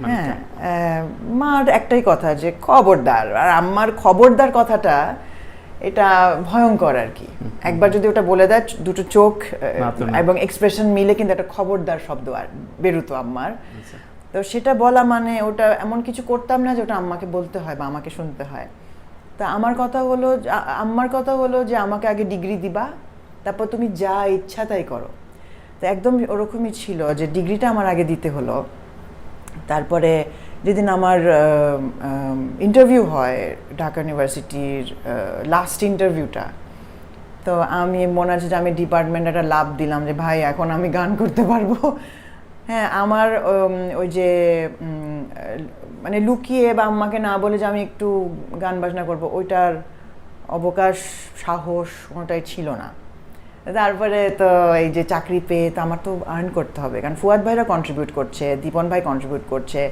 মানে হ্যাঁ মার একটাই কথা যে খবরদার। আর আমার খবরদার কথাটা এটা ভয়ঙ্কর আর কি। একবার যদি ওটা বলে দেয় দুটো চোখ। এবং এক্সপ্রেশন মিলে কিন্তু একটা খবরদার শব্দ আর বেরোতো আম্মার। আচ্ছা। তো সেটা বলা মানে ওটা এমন কিছু করতাম না যে ওটা আম্মাকে বলতে হয় বা আমাকে শুনতে হয়। তা আমার কথা হলো আম্মার কথা হলো যে আমাকে আগে ডিগ্রি দিবা তারপর তুমি যা ইচ্ছা তাই করো। তো একদম ওরকমই ছিল যে ডিগ্রিটা আমার আগে দিতে হলো। তারপরে যেদিন আমার ইন্টারভিউ হয় ঢাকা ইউনিভার্সিটির লাস্ট ইন্টারভিউটা তো আমি মনে আছে যে আমি ডিপার্টমেন্ট একটা লাভ দিলাম যে, ভাই, এখন আমি গান করতে পারব। হ্যাঁ আমার ওই যে মানে লুকিয়ে বা আম্মাকে না বলে যে আমি একটু গান বাজনা করব, ওইটার অবকাশ, সাহস কোনোটাই ছিল না। তারপরে তো এই যে চাকরি পেয়ে তো আমার তো আর্ন করতে হবে। কারণ ফুয়াদ ভাইরা কন্ট্রিবিউট করছে, দীপন ভাই কন্ট্রিবিউট করছে।